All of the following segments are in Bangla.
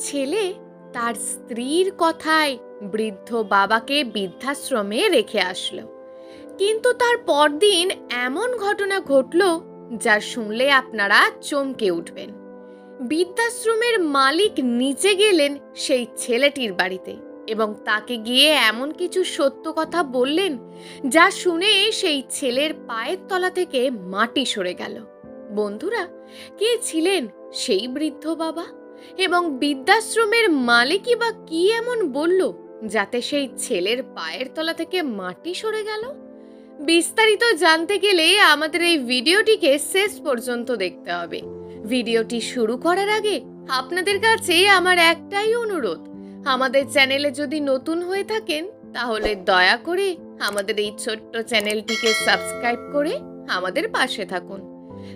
ছেলে তার স্ত্রীর কথায় বৃদ্ধ বাবাকে বৃদ্ধাশ্রমে রেখে আসলো। কিন্তু তার পরদিন এমন ঘটনা ঘটল যা শুনলে আপনারা চমকে উঠবেন। বৃদ্ধাশ্রমের মালিক নিচে গেলেন সেই ছেলেটির বাড়িতে এবং তাকে গিয়ে এমন কিছু সত্য কথা বললেন যা শুনে সেই ছেলের পায়ের তলা থেকে মাটি সরে গেল। বন্ধুরা, কে ছিলেন সেই বৃদ্ধ বাবা? এবং বৃদ্ধাশ্রমের মালিকই বা কি এমন বলল যাতে সেই ছেলের পায়ের তলা থেকে মাটি সরে গেল? বিস্তারিত জানতে গেলে আমাদের এই ভিডিওটিকে শেষ পর্যন্ত দেখতে হবে। ভিডিওটি শুরু করার আগে আপনাদের কাছে আমার একটাই অনুরোধ, আমাদের চ্যানেলে যদি নতুন হয়ে থাকেন তাহলে দয়া করে আমাদের এই ছোট্ট চ্যানেলটিকে সাবস্ক্রাইব করে আমাদের পাশে থাকুন।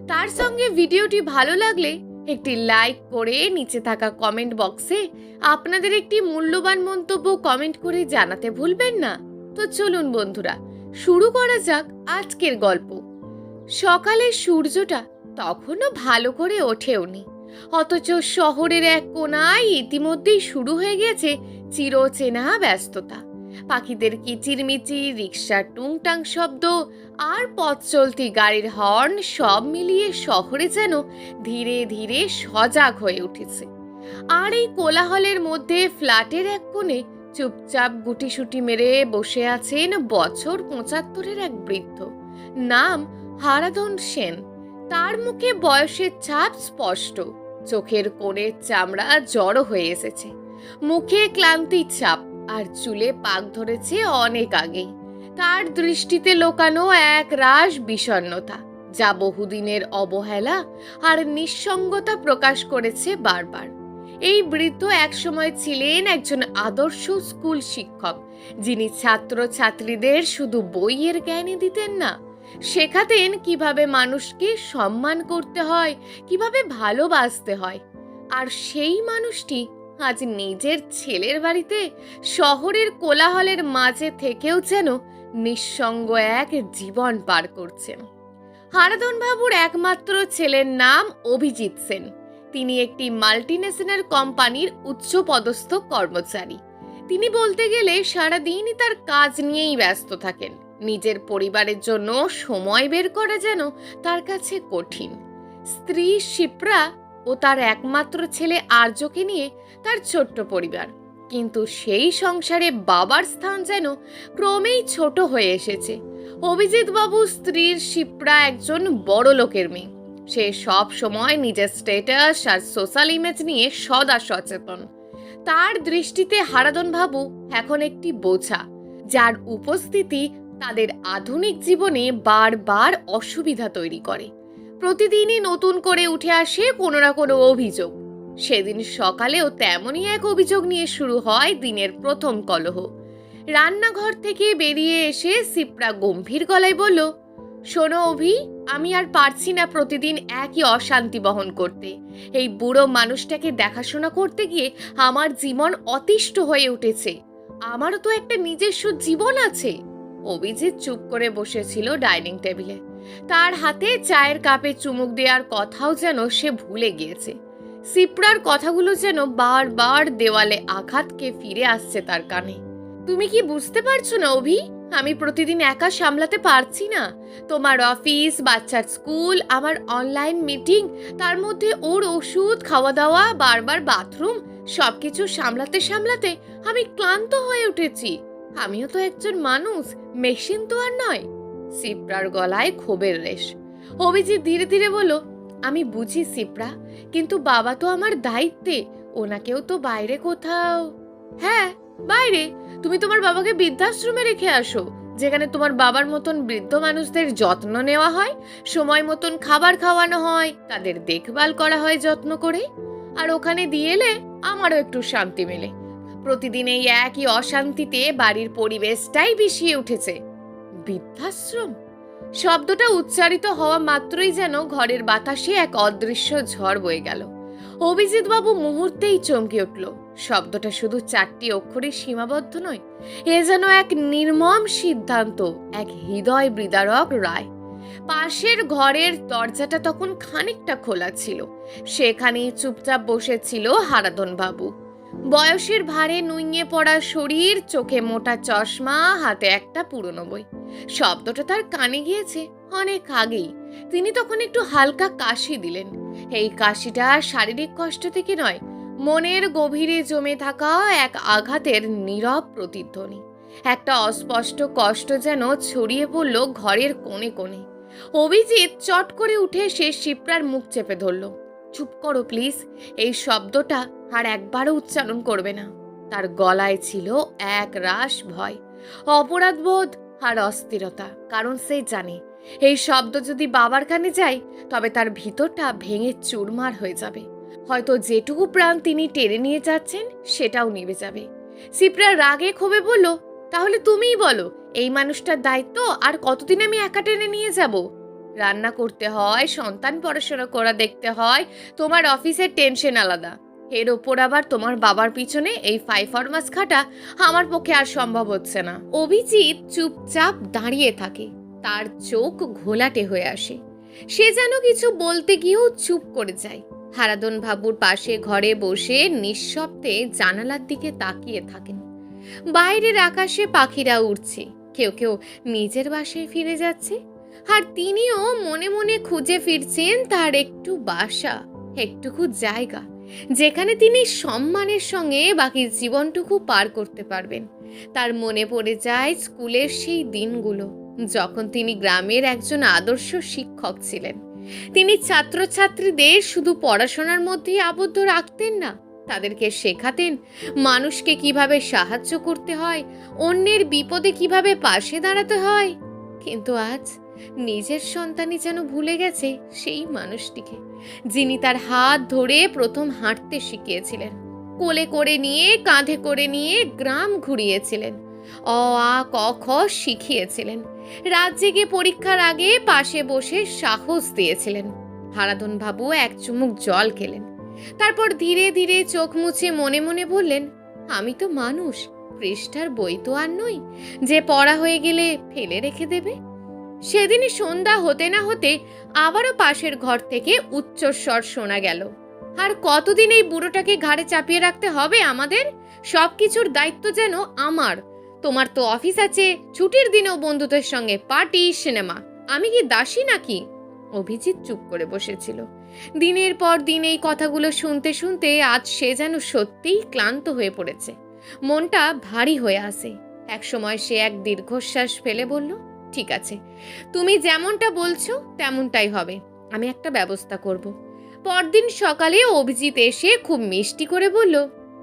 তার সঙ্গে ভিডিওটি ভালো লাগলে একটি লাইক করে নিচে থাকা কমেন্ট বক্সে আপনাদের একটি মূল্যবান মন্তব্য কমেন্ট করে জানাতে ভুলবেন না। তো চলুন বন্ধুরা, শুরু করা যাক আজকের গল্প। সকালে সূর্যটা তখনও ভালো করে ওঠেওনি। অথচ শহরের এক কোনায় ইতিমধ্যেই শুরু হয়ে গেছে চিরচেনা ব্যস্ততা। পাখিদের কিচিরমিচির, রিক্সার টুংটাং শব্দ আর পথ চলতি গাড়ির হর্ন সব মিলিয়ে শহরে যেন ধীরে ধীরে সজাগ হয়ে উঠেছে। আর এই কোলাহলের মধ্যে ফ্ল্যাটের এক কোণে চুপচাপ গুটিসুটি মেরে বসে আছেন বছর পঁচাত্তরের এক বৃদ্ধ। নাম হারাধন সেন। তার মুখে বয়সের ছাপ স্পষ্ট। চোখের কোণের চামড়া জড়ো হয়ে এসেছে। মুখে ক্লান্তির ছাপ আর চুলে পাক ধরেছে অনেক আগেই। তার দৃষ্টিতে লোকানো এক রাস বিষণ্ণতা, যা বহুদিনের অবহেলা আর নিঃসঙ্গতা প্রকাশ করেছে বারবার। এই বৃদ্ধ একসময় ছিলেন একজন আদর্শ স্কুল শিক্ষক, যিনি ছাত্র ছাত্রীদের শুধু বইয়ের জ্ঞানই দিতেন না, শেখাতেন কীভাবে মানুষকে সম্মান করতে হয়, কীভাবে ভালোবাসতে হয়। আর সেই মানুষটি আজ নিজের ছেলের বাড়িতে শহরের কোলাহলের মাঝে থেকেও যেন নিঃসঙ্গ এক জীবন পার করছেন। হারাধন বাবুর একমাত্র ছেলের নাম অভিজিৎ সেন। তিনি একটি মাল্টিনেশনাল কোম্পানির উচ্চপদস্থ কর্মচারী। তিনি বলতে গেলে সারাদিনই তার কাজ নিয়েই ব্যস্ত থাকেন। নিজের পরিবারের জন্য সময় বের করা যেন তার কাছে কঠিন। স্ত্রী শিপ্রা ও তার একমাত্র ছেলে আর্যকে নিয়ে তার ছোট্ট পরিবার। কিন্তু সেই সংসারে বাবার স্থান যেন ক্রমেই ছোট হয়ে এসেছে। অভিজিৎ বাবু স্ত্রীর শিপ্রা একজন বড় লোকের মেয়ে। সে সব সময় নিজের স্ট্যাটাস আর সোশ্যাল ইমেজ নিয়ে সদা সচেতন। তার দৃষ্টিতে হারাদন বাবু এখন একটি বোঝা, যার উপস্থিতি তাদের আধুনিক জীবনে বারবার অসুবিধা তৈরি করে। প্রতিদিনই নতুন করে উঠে আসে কোনো না কোনো অভিযোগ। সেদিন সকালেও তেমনই এক অভিযোগ নিয়ে শুরু হয় দিনের প্রথম কলহ। রান্নাঘর থেকে বেরিয়ে এসে সিপ্রা গম্ভীর গলায় বলল, শোনো অভি, আমি আর পারছি না প্রতিদিন একই অশান্তি বহন করতে। এই বুড়ো মানুষটাকে দেখাশোনা করতে গিয়ে আমার জীবন অতিষ্ঠ হয়ে উঠেছে। আমারও তো একটা নিজস্ব জীবন আছে। অভিজিৎ চুপ করে বসেছিল ডাইনিং টেবিলে। তার হাতে চায়ের কাপে চুমুক দেওয়ার কথাও যেন সে ভুলে গিয়েছে। সিপ্রার কথাগুলো যেন বারবার দেওয়ালে আঘাতকে ফিরে আসছে তার কানে। তুমি কি বুঝতে পারছ না, অভি? আমি প্রতিদিন একা সামলাতে পারছি না। তোমার অফিস, বাচ্চার স্কুল, আমার অনলাইন মিটিং, তার মধ্যে ওর ওষুধ খাওয়া দাওয়া বারবার বাথরুম, সবকিছু সামলাতে সামলাতে আমি ক্লান্ত হয়ে উঠেছি। আমিও তো একজন মানুষ, মেশিন তো আর নয়। সিপ্রার গলায় ক্ষোভের রেশ। অভিজিৎ ধীরে ধীরে বলল, আমি বুঝি সিপ্রা, কিন্তু বাবা তো আমার দায়িত্বে, ওনাকেও তো বাইরে কোথাও হ্যাঁ বাইরে। তুমি তোমার বাবাকে বৃদ্ধাশ্রমে রেখে আসো, যেখানে তোমার বাবার মতন বৃদ্ধ মানুষদের যত্ন নেওয়া হয়, সময় মতন খাবার খাওয়ানো হয়, তাদের দেখভাল করা হয় যত্ন করে। আর ওখানে দিয়ে এলে আমারও একটু শান্তি মেলে। প্রতিদিন এই একই অশান্তিতে বাড়ির পরিবেশটাই বিষিয়ে উঠেছে। বৃদ্ধাশ্রম? শব্দটা উচ্চারিত হওয়া মাত্রই যেন ঘরের বাতাসে এক অদৃশ্য ঝড় বয়ে গেল। অভিজিৎ বাবু মুহূর্তেই চমকে উঠল। শব্দটা শুধু চারটি অক্ষরে সীমাবদ্ধ নয়, এ যেন এক নির্মম সিদ্ধান্ত, এক হৃদয় বৃদারক রায়। পাশের ঘরের দরজাটা তখন খানিকটা খোলা ছিল। সেখানেই চুপচাপ বসেছিল হারাধন বাবু বয়সের ভারে নুইয়ে পড়া শরীর, চোখে মোটা চশমা, হাতে একটা পুরনো বই। শব্দটা তার কানে গিয়েছে অনেক আগেই। তিনি তখন একটু হালকা কাশি দিলেন। এই কাশিটা শারীরিক কষ্ট থেকে নয়, মনের গভীরে জমে থাকা এক আঘাতের নীরব প্রতিধ্বনি। একটা অস্পষ্ট কষ্ট যেন ছড়িয়ে পড়ল ঘরের কোণে কোণে। অভিজিৎ চট করে উঠে সে শিপ্রার মুখ চেপে ধরল। চুপ করো, প্লিজ। এই শব্দটা আর একবারও উচ্চারণ করবে না। তার গলায় ছিল এক রাস ভয়, অপরাধবোধ আর অস্থিরতা, কারণ সে জানে, এই শব্দ যদি বাবার কানে যায়, তবে তার ভিতরটা ভেঙে চুরমার হয়ে যাবে। হয়তো যেটুকু প্রাণ তিনি টেনে নিয়ে যাচ্ছেন, সেটাও নিভে যাবে। সিপ্রা রাগে ক্ষোভে বলল, তাহলে তুমিই বলো, এই মানুষটার দায়িত্ব আর কতদিন আমি একা টেনে নিয়ে যাব? রান্না করতে হয়, সন্তান পড়াশোনা করা দেখতে হয়, তোমার অফিসের টেনশন আলাদা। এর ওপর আবার তোমার বাবার পিছনে এই ফাইভ ফরমাস খাটা আমার পক্ষে আর সম্ভব হচ্ছে না। অভিজিৎ চুপচাপ দাঁড়িয়ে থাকে, তার চোখ ঘোলাটে হয়ে আসে। সে যেন কিছু বলতে গিয়েও চুপ করে যায়। হারাদন বাবুর পাশে ঘরে বসে নিঃশব্দে জানালার দিকে তাকিয়ে থাকেন। বাইরের আকাশে পাখিরা উড়ছে, কেউ কেউ নিজের বাসায় ফিরে যাচ্ছে আর তিনিও মনে মনে খুঁজে ফিরছেন তার একটু বাসা, একটুকু জায়গা, যেখানে তিনি সম্মানের সঙ্গে বাকি জীবনটুকু পার করতে পারবেন। তার মনে পড়ে যায় স্কুলের সেই দিনগুলো, যখন তিনি গ্রামের একজন আদর্শ শিক্ষক ছিলেন। তিনি ছাত্রছাত্রীদের শুধু পড়াশোনার মধ্যেই আবদ্ধ রাখতেন না, তাদেরকে শেখাতেন মানুষকে কীভাবে সাহায্য করতে হয়, অন্যের বিপদে কীভাবে পাশে দাঁড়াতে হয়। কিন্তু আজ নিজের সন্তানই যেন ভুলে গেছে সেই মানুষটিকে, যিনি তার হাত ধরে প্রথম হাঁটতে শিখিয়েছিলেন। কোলে করে নিয়ে, কাঁধে করে নিয়ে গ্রাম ঘুরিয়েছিলেন। অ, আ, ক, খ শিখিয়েছিলেন। রাত জেগে পরীক্ষার আগে পাশে বসে সাহস দিয়েছিলেন। হারাধন বাবু এক চুমুক জল খেলেন। তারপর ধীরে ধীরে চোখ মুছে মনে মনে বললেন, আমি তো মানুষ, পৃষ্ঠার বই তো আর নই। যে পড়া হয়ে গেলে ফেলে রেখে দেবে? সেদিনই সন্ধ্যা হতে না হতে আবারও পাশের ঘর থেকে উচ্চস্বর শোনা গেল। আর কতদিন এই বুড়োটাকে ঘাড়ে চাপিয়ে রাখতে হবে আমাদের? সব কিছুর দায়িত্ব যেন আমার। তোমার তো অফিস আছে, ছুটির দিনেও বন্ধুদের সঙ্গে পার্টি, সিনেমা। আমি কি দাসী নাকি? অভিজিৎ চুপ করে বসেছিল। দিনের পর দিন এই কথাগুলো শুনতে শুনতে আজ সে যেন সত্যিই ক্লান্ত হয়ে পড়েছে। মনটা ভারী হয়ে আসে একসময় সে এক দীর্ঘশ্বাস ফেলে বলল ঠিক আছে। তুমি যেমনটা বলছো, তেমনটাই হবে। আমি একটা ব্যবস্থা করব। পরদিন সকালে অভিজিৎ এসে খুব মিষ্টি করে বলল,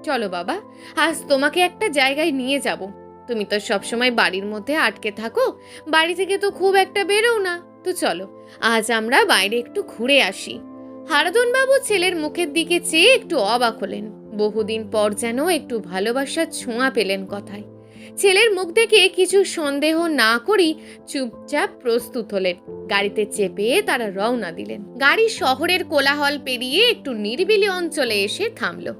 চলো বাবা, আজ তোমাকে একটা জায়গায় নিয়ে যাব। তুমি তো সবসময় বাড়ির মধ্যে আটকে থাকো, বাড়ি থেকে তো খুব একটা বেরোও না। তো চলো, আজ আমরা বাইরে একটু ঘুরে আসি। হারাধনবাবু ছেলের মুখের দিকে চেয়ে একটু অবাক হলেন। বহুদিন পর যেন একটু ভালোবাসার ছোঁয়া পেলেন কথায়। ছেলের মুখ দেখে কিছু সন্দেহ না করেই চুপচাপ প্রস্তুত হলেন। গাড়িতে চেপে তারা রওনা দিলেন। গাড়ি শহরের কোলাহল পেরিয়ে একটু নিরিবিলি অঞ্চলে এসে থামল।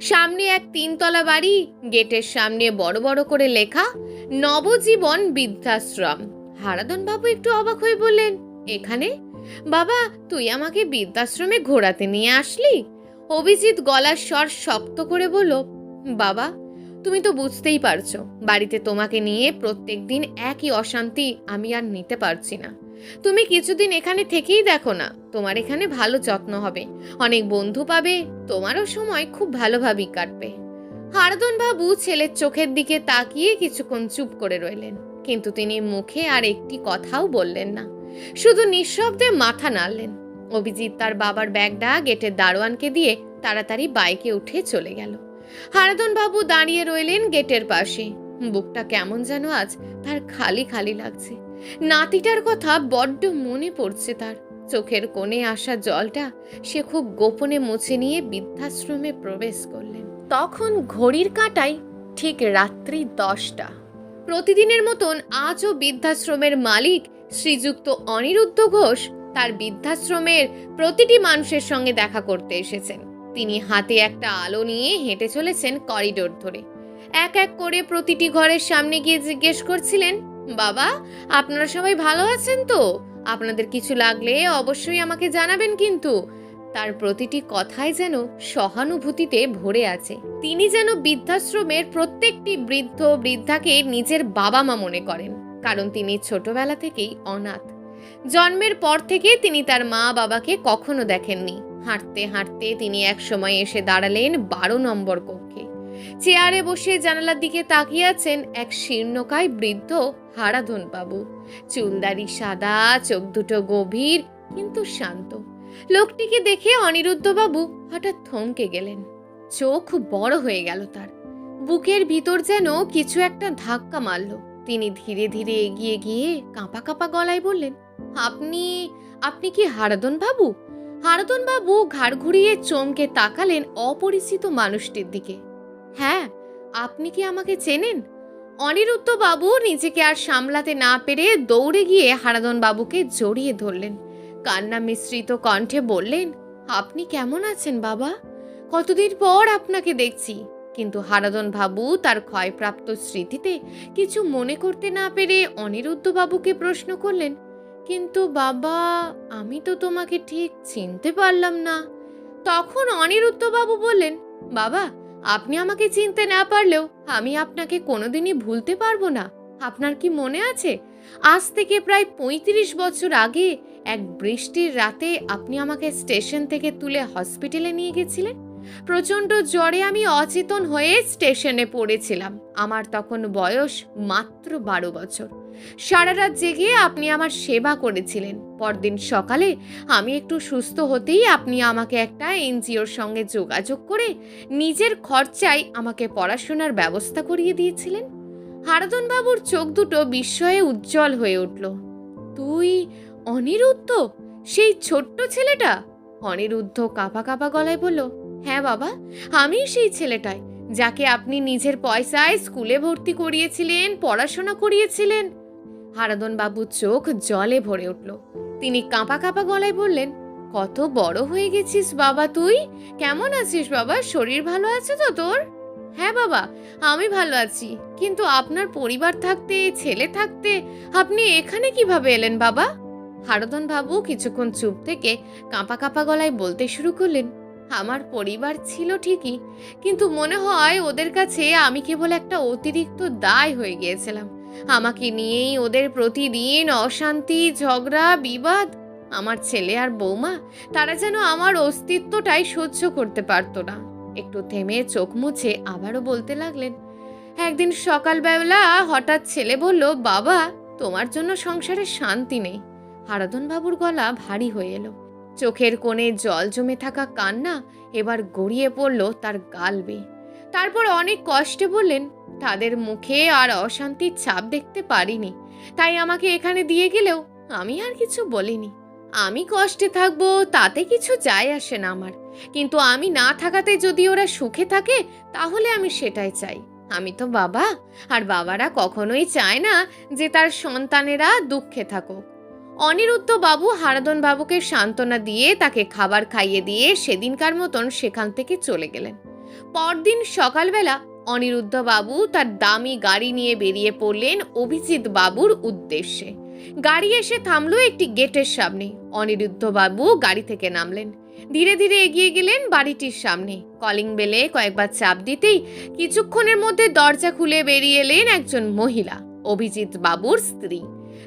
সামনে এক তিনতলা বাড়ি, গেটের সামনে বড় বড় করে লেখা, নবজীবন বৃদ্ধাশ্রম। হারাদন বাবু একটু অবাক হয়ে বললেন, এখানে? বাবা, তুই আমাকে বৃদ্ধাশ্রমে ঘোরাতে নিয়ে আসলি? অভিজিৎ গলার স্বর শক্ত করে বলল, বাবা তুমি তো বুঝতেই পারছ, বাড়িতে তোমাকে নিয়ে প্রত্যেক দিন একই অশান্তি আমি আর নিতে পারছি না। তুমি কিছুদিন এখানে থেকেই দেখো না, তোমার এখানে ভালো যত্ন হবে। অনেক বন্ধু পাবে, তোমারও সময় খুব ভালোভাবেই কাটবে। হারদন বাবু ছেলের চোখের দিকে তাকিয়ে কিছুক্ষণ চুপ করে রইলেন, কিন্তু তিনি মুখে আর একটি কথাও বললেন না। শুধু নিঃশব্দে মাথা নাড়লেন। অভিজিৎ তার বাবার ব্যাগটা গেটের দারোয়ানকে দিয়ে তাড়াতাড়ি বাইকে উঠে চলে গেল। হারাদন বাবু দাঁড়িয়ে রইলেন গেটের পাশে। বুকটা কেমন যেন আজ তার খালি খালি লাগছে। নাতিটার কথা বড্ড মনে পড়ছে তার। চোখের কোণে আসা জলটা সে খুব গোপনে মুছে নিয়ে বৃদ্ধাশ্রমে প্রবেশ করলেন। তখন ঘড়ির কাঁটায় ঠিক রাত্রি দশটা। প্রতিদিনের মতন আজও বৃদ্ধাশ্রমের মালিক শ্রীযুক্ত অনিরুদ্ধ ঘোষ তার বৃদ্ধাশ্রমের প্রতিটি মানুষের সঙ্গে দেখা করতে এসেছেন। তিনি হাতে একটা আলো নিয়ে হেঁটে চলেছেন করিডোর ধরে। এক এক করে প্রতিটি ঘরের সামনে গিয়ে জিজ্ঞেস করছিলেন, বাবা, আপনারা সবাই ভালো আছেন তো? আপনাদের কিছু লাগলে অবশ্যই আমাকে জানাবেন কিন্তু। তার প্রতিটি কথাই যেন সহানুভূতিতে ভরে আছে। তিনি যেন বৃদ্ধাশ্রমের প্রত্যেকটি বৃদ্ধ বৃদ্ধাকে নিজের বাবা মা মনে করেন, কারণ তিনি ছোটবেলা থেকেই অনাথ। জন্মের পর থেকে তিনি তার মা বাবাকে কখনো দেখেননি। হাঁটতে হাঁটতে তিনি এক সময় এসে দাঁড়ালেন বারো নম্বর কক্ষে। চেয়ারে বসে জানালার দিকে তাকিয়ে আছেন এক শীর্ণকায় বৃদ্ধ হারাধন বাবু চুলদারি সাদা, চোখ দুটো গভীর, কিন্তু শান্ত। লোকটিকে দেখে অনিরুদ্ধবাবু হঠাৎ থমকে গেলেন। চোখ বড় হয়ে গেল তার। বুকের ভিতর যেন কিছু একটা ধাক্কা মারল। তিনি ধীরে ধীরে এগিয়ে গিয়ে কাঁপা কাঁপা গলায় বললেন, আপনি আপনি কি হারাদন বাবু হারাদন বাবু ঘাড় ঘুরিয়ে চমকে তাকালেন অপরিচিত মানুষটির দিকে। হ্যাঁ আপনি কি আমাকে চেনেন? অনিরুদ্ধ বাবু নিজেকে আর সামলাতে না পেরে দৌড়ে গিয়ে হারাদন বাবুকে জড়িয়ে ধরলেন। কান্না মিশ্রিত কণ্ঠে বললেন, আপনি কেমন আছেন বাবা? কতদিন পর আপনাকে দেখছি। কিন্তু হারাদন বাবু তার ক্ষয়প্রাপ্ত স্মৃতিতে কিছু মনে করতে না পেরে অনিরুদ্ধ বাবুকে প্রশ্ন করলেন কিন্তু বাবা, আমি তো তোমাকে ঠিক চিনতে পারলাম না। তখন অনিরুদ্ধ বাবু বললেন, বাবা, আপনি আমাকে চিনতে না পারলেও আমি আপনাকে কোনোদিনই ভুলতে পারব না। আপনার কি মনে আছে? আজ থেকে প্রায় পঁয়ত্রিশ বছর আগে এক বৃষ্টির রাতে আপনি আমাকে স্টেশন থেকে তুলে হসপিটালে নিয়ে গেছিলেন? প্রচণ্ড জ্বরে আমি অচেতন হয়ে স্টেশনে পড়েছিলাম। আমার তখন বয়স মাত্র বারো বছর। সারা রাত জেগে আপনি আমার সেবা করেছিলেন। পরদিন সকালে আমি একটু সুস্থ হতেই আপনি আমাকে একটা এনজিওর সঙ্গে যোগাযোগ করে নিজের খরচায় আমাকে পড়াশোনার ব্যবস্থা করিয়ে দিয়েছিলেন। হারাদন বাবুর চোখ দুটো বিস্ময়ে উজ্জ্বল হয়ে উঠল। তুই অনিরুদ্ধ? সেই ছোট্ট ছেলেটা? অনিরুদ্ধ কাঁপা কাঁপা গলায় বলল হ্যাঁ বাবা আমি সেই ছেলেটাই, যাকে আপনি নিজের পয়সায় স্কুলে ভর্তি করিয়েছিলেন, পড়াশোনা করিয়েছিলেন। হারাদন বাবুর চোখ জলে ভরে উঠল। তিনি কাঁপা কাঁপা গলায় বললেন, কত বড় হয়ে গেছিস বাবা তুই? কেমন আছিস বাবা? শরীর ভালো আছে তো তোর? হ্যাঁ বাবা, আমি ভালো আছি। কিন্তু আপনার পরিবার থাকতে, ছেলে থাকতে, আপনি এখানে কীভাবে এলেন বাবা? হারদন বাবু কিছুক্ষণ চুপ থেকে কাঁপা কাঁপা গলায় বলতে শুরু করলেন, আমার পরিবার ছিল ঠিকই, কিন্তু মনে হয় ওদের কাছে আমি কেবল একটা অতিরিক্ত দায় হয়ে গিয়েছিলাম। আমাকে নিয়েই ওদের প্রতিদিন অশান্তি, ঝগড়া, বিবাদ। আমার ছেলে আর বৌমা, তারা যেন আমার অস্তিত্বটাই সহ্য করতে পারতো না। একটু থেমে চোখ মুছে আবারও বলতে লাগলেন, একদিন সকালবেলা হঠাৎ ছেলে বলল, বাবা, তোমার জন্য সংসারে শান্তি নেই হারাধন বাবুর গলা ভারী হয়ে এলো। চোখের কোণে জল জমে থাকা কান্না এবার গড়িয়ে পড়ল তার গাল বেয়ে। তারপর অনেক কষ্টে বললেন তাদের মুখে আর অশান্তির ছাপ দেখতে পারিনি। তাই আমাকে এখানে দিয়ে গেলেও আমি আর কিছু বলিনি। আমি কষ্টে থাকব, তাতে কিছু যায় আসে না আমার। কিন্তু আমি না থাকাতে যদি ওরা সুখে থাকে, তাহলে আমি সেটাই চাই। আমি তো বাবা, আর বাবারা কখনোই চায় না যে তার সন্তানেরা দুঃখে থাকুক। অনিরুদ্ধ বাবু হারাদন বাবুকে সান্ত্বনা দিয়ে তাকে খাবার খাইয়ে দিয়ে সেদিনকার মতন সেখান থেকে চলে গেলেন। পরদিন সকালবেলা অনিরুদ্ধ বাবু তার দামি গাড়ি নিয়ে বেরিয়ে পড়লেন অভিজিৎ বাবুর উদ্দেশ্যে। গাড়ি এসে থামলো একটি গেটের সামনে। অনিরুদ্ধ বাবু গাড়ি থেকে নামলেন। ধীরে ধীরে এগিয়ে গেলেন বাড়িটির সামনে। কলিং বেলে কয়েকবার চাপ দিতেই কিছুক্ষণের মধ্যে দরজা খুলে বেরিয়ে এলেন একজন মহিলা, অভিজিৎ বাবুর স্ত্রী।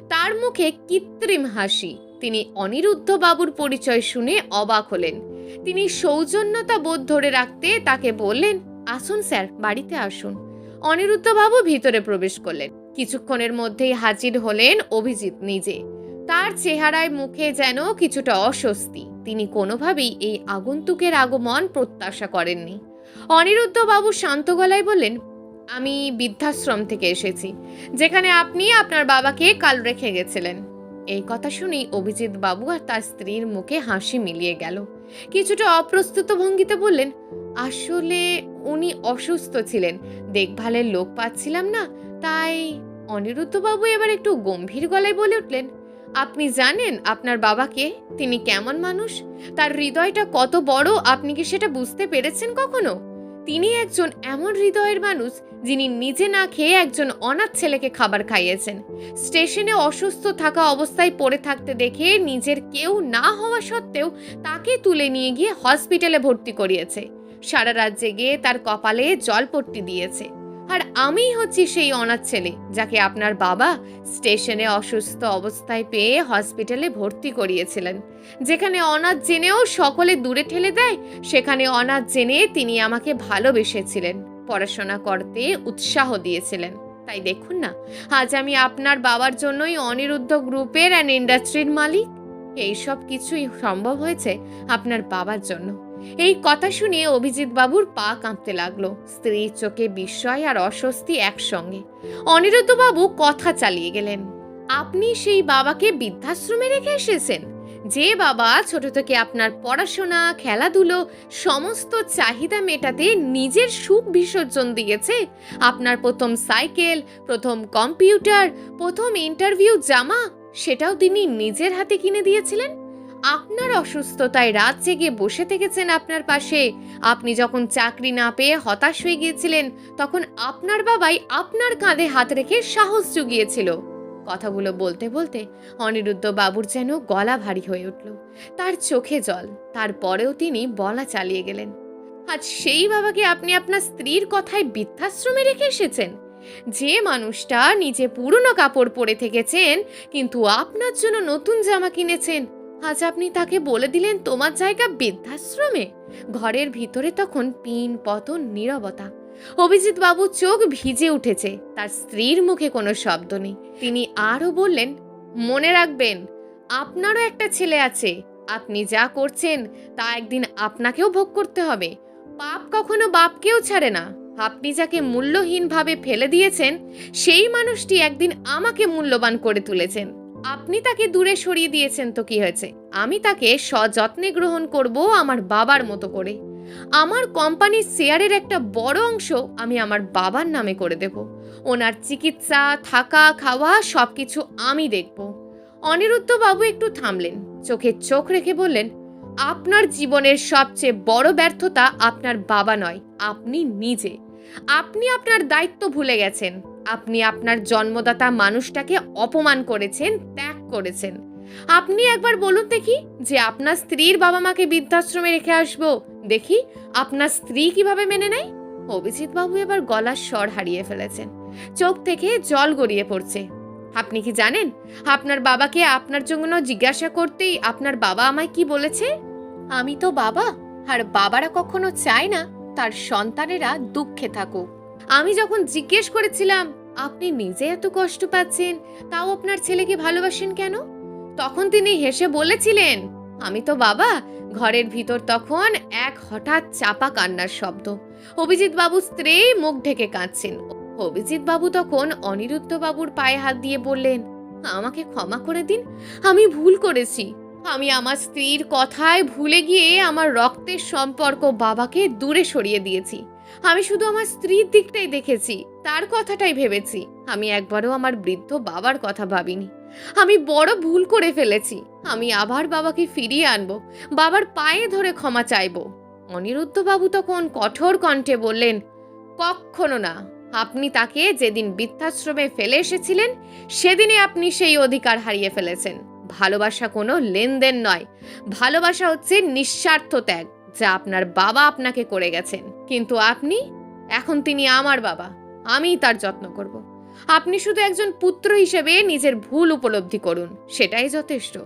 তার মুখে কৃত্রিম হাসি। তিনি অনিরুদ্ধ বাবুর পরিচয় শুনে অবাক হলেন। তিনি সৌজন্যতা বোধ ধরে রাখতে তাকে বললেন আসুন স্যার, বাড়িতে আসুন। অনিরুদ্ধ বাবু ভিতরে প্রবেশ করলেন। কিছুক্ষণের মধ্যেই হাজির হলেন অভিজিৎ নিজে। তার চেহারায় মুখে যেন কিছুটা অস্বস্তি। তিনি কোনোভাবেই এই আগন্তুকের আগমন প্রত্যাশা করেননি। অনিরুদ্ধ বাবু শান্ত গলায় বললেন, আমি বৃদ্ধাশ্রম থেকে এসেছি, যেখানে আপনি আপনার বাবাকে কাল রেখে গেছিলেন। এই কথা শুনেই অভিজিৎ বাবু আর তার স্ত্রীর মুখে হাসি মিলিয়ে গেল। কিছুটা অপ্রস্তুত ভঙ্গিতে বললেন, আসলে উনি অসুস্থ ছিলেন, দেখভালের লোক পাচ্ছিলাম না, তাই অনিরুদ্ধবাবু এবার একটু গম্ভীর গলায় বলে উঠলেন, আপনি জানেন আপনার বাবাকে? তিনি কেমন মানুষ? তার হৃদয়টা কত বড়? আপনি কি সেটা বুঝতে পেরেছেন কখনো? তিনি একজন এমন হৃদয়ের মানুষ যিনি নিজে না খেয়ে একজন অনাথ ছেলেকে খাবার খাইয়েছেন। স্টেশনে অসুস্থ থাকা অবস্থায় পড়ে থাকতে দেখে নিজের কেউ না হওয়া সত্ত্বেও তাকে তুলে নিয়ে গিয়ে হসপিটালে ভর্তি করিয়েছে। সারা রাত জেগে তার কপালে জলপট্টি দিয়েছে। আর আমিই হচ্ছি সেই অনাথ ছেলে যাকে আপনার বাবা স্টেশনে অসুস্থ অবস্থায় পেয়ে হসপিটালে ভর্তি করিয়েছিলেন। যেখানে অনাথ জেনেও সকলে দূরে ঠেলে দেয়, সেখানে অনাথ জেনে তিনি আমাকে ভালোবেসেছিলেন, পড়াশোনা করতে উৎসাহ দিয়েছিলেন। তাই দেখুন না, আজ আমি আপনার বাবার জন্যই অনিরুদ্ধ গ্রুপের অ্যান্ড ইন্ডাস্ট্রির মালিক। এইসব কিছুই সম্ভব হয়েছে আপনার বাবার জন্য। এই কথা শুনে অভিজিৎ বাবুর পা কাঁপতে লাগল। স্ত্রীর চোখে বিস্ময় আর অস্বস্তি একসঙ্গে। অনিরুদ্ধ বাবু কথা চালিয়ে গেলেন, আপনি সেই বাবাকে বৃদ্ধাশ্রমে রেখে এসেছেন? যে বাবা ছোট থেকে আপনার পড়াশোনা, খেলাধুলো, সমস্ত চাহিদা মেটাতে নিজের সুখ বিসর্জন দিয়েছে? আপনার প্রথম সাইকেল, প্রথম কম্পিউটার, প্রথম ইন্টারভিউ জামা, সেটাও তিনি নিজের হাতে কিনে দিয়েছিলেন? আপনার অসুস্থতায় রাত জেগে বসে থেকেছেন আপনার পাশে। আপনি যখন চাকরি না পেয়ে হতাশ হয়ে গিয়েছিলেন, তখন আপনার বাবাই আপনার কাঁধে হাত রেখে সাহস জুগিয়েছিল। কথাগুলো বলতে বলতে অনিরুদ্ধ বাবুর যেন গলা ভারী হয়ে উঠল। তার চোখে জল, তারপরেও তিনি বলা চালিয়ে গেলেন, আজ সেই বাবাকে আপনি আপনার স্ত্রীর কথায় বৃদ্ধাশ্রমে রেখে এসেছেন। যে মানুষটা নিজে পুরনো কাপড় পরে থেকেছেন, কিন্তু আপনার জন্য নতুন জামা কিনেছেন আজ আপনি তাকে বলে দিলেন তোমার জায়গা বৃদ্ধাশ্রমে। ঘরের ভিতরে তখন পিন, পতন, নীরবতা। অভিজিৎ বাবু চোখ ভিজে উঠেছে, তার স্ত্রীর মুখে কোনো শব্দ নেই। তিনি আরও বললেন, মনে রাখবেন, আপনারও একটা ছেলে আছে। আপনি যা করছেন, তা একদিন আপনাকেও ভোগ করতে হবে। পাপ কখনো বাপকেও ছাড়ে না। আপনি যাকে মূল্যহীনভাবে ফেলে দিয়েছেন, সেই মানুষটি একদিন আমাকে মূল্যবান করে তুলেছেন। আপনি তাকে দূরে সরিয়ে দিয়েছেন তো কি হয়েছে? আমি তাকে সযত্নে গ্রহণ করব আমার বাবার মতো করে। আমার কোম্পানির শেয়ারের একটা বড় অংশ আমি আমার বাবার নামে করে দেব। ওনার চিকিৎসা, থাকা, খাওয়া সব কিছু আমি দেখব। অনিরুদ্ধ বাবু একটু থামলেন, চোখে চোখ রেখে বললেন, আপনার জীবনের সবচেয়ে বড় ব্যর্থতা আপনার বাবা নয়, আপনি নিজে। আপনি আপনার দায়িত্ব ভুলে গেছেন। আপনি আপনার জন্মদাতা মানুষটাকে অপমান করেছেন, ত্যাগ করেছেন। আপনি একবার বলুন দেখি যে আপনার স্ত্রীর বাবা মাকে বৃদ্ধাশ্রমে রেখে আসব। দেখি আপনার স্ত্রী কীভাবে মেনে নেয়। অভিজিৎ বাবু এবার গলার স্বর হারিয়ে ফেলেছেন। চোখ থেকে জল গড়িয়ে পড়ছে। আপনি কি জানেন, আপনার বাবাকে আপনার জন্য জিজ্ঞাসা করতেই আপনার বাবা আমায় কি বলেছে? আমি তো বাবা, আর বাবারা কখনো চায় না। তার সন্তানেরা দুঃখে থাকুক। আমি যখন জিজ্ঞেস করেছিলাম, আপনি নিজে এত কষ্ট পাচ্ছেন? তাও আপনার ছেলেকে ভালোবাসেন কেন? তখন তিনি হেসে বলেছিলেন, আমি তো বাবা, ঘরের ভিতর তখন এক হঠাৎ চাপা কান্নার শব্দ। অভিজিৎ বাবু স্ত্রী মুখ ঢেকে কাঁদছেন। অভিজিৎ বাবু তখন অনিরুদ্ধ বাবুর পায়ে হাত দিয়ে বললেন, আমাকে ক্ষমা করে দিন, আমি ভুল করেছি। আমি আমার স্ত্রীর কথায় ভুলে গিয়ে আমার রক্তের সম্পর্ক বাবাকে দূরে সরিয়ে দিয়েছি। আমি শুধু আমার স্ত্রীর দিকটাই দেখেছি, তার কথাটাই ভেবেছি। আমি একবারও আমার বৃদ্ধ বাবার কথা ভাবিনি। আমি বড় ভুল করে ফেলেছি। আমি আবার বাবাকে ফিরিয়ে আনব, বাবার পায়ে ধরে ক্ষমা চাইব। অনিরুদ্ধ বাবু তখন কঠোর কণ্ঠে বললেন কখনো না, আপনি তাকে যেদিন বৃদ্ধাশ্রমে ফেলে এসেছিলেন সেদিনে আপনি সেই অধিকার হারিয়ে ফেলেছেন। ভালোবাসা কোনো লেনদেন নয়। ভালোবাসা হচ্ছে নিঃস্বার্থ ত্যাগ, যা আপনার বাবা আপনাকে করে গেছেন। কিন্তু আপনি? এখন তিনি আমার বাবা, আমিই তার যত্ন করব। আপনি শুধু একজন পুত্র হিসেবে নিজের ভুল উপলব্ধি করুন, সেটাই যথেষ্ট।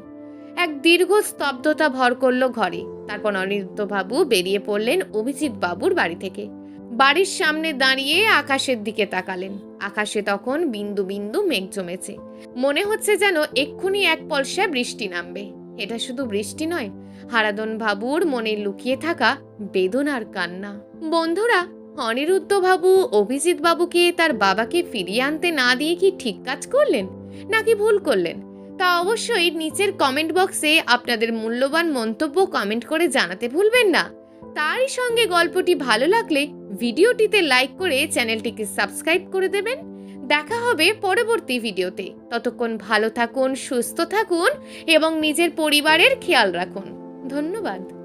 এক দীর্ঘ স্তব্ধতা ভর করল ঘরে। তারপর অনিরুদ্ধ বাবু বেরিয়ে পড়লেন অভিজিৎ বাবুর বাড়ি থেকে। বাড়ির সামনে দাঁড়িয়ে আকাশের দিকে তাকালেন। আকাশে তখন বিন্দু বিন্দু মেঘ জমেছে। মনে হচ্ছে যেন এক্ষুনি এক পলসা বৃষ্টি নামবে। এটা শুধু বৃষ্টি নয় হারাদন বাবুর মনে লুকিয়ে থাকা বেদনার কান্না। বন্ধুরা, অনিরুদ্ধ বাবু, অভিজিৎ বাবুকে তার বাবাকে ফিরিয়ে আনতে না দিয়ে কি ঠিক কাজ করলেন, নাকি ভুল করলেন? তা অবশ্যই নিচের কমেন্ট বক্সে আপনাদের মূল্যবান মন্তব্য কমেন্ট করে জানাতে ভুলবেন না। তারই সঙ্গে গল্পটি ভালো লাগলে ভিডিওটিতে লাইক করে চ্যানেলটিকে সাবস্ক্রাইব করে দেবেন। দেখা হবে পরবর্তী ভিডিওতে। ততক্ষণ ভালো থাকুন, সুস্থ থাকুন এবং নিজের পরিবারের খেয়াল রাখুন। ধন্যবাদ।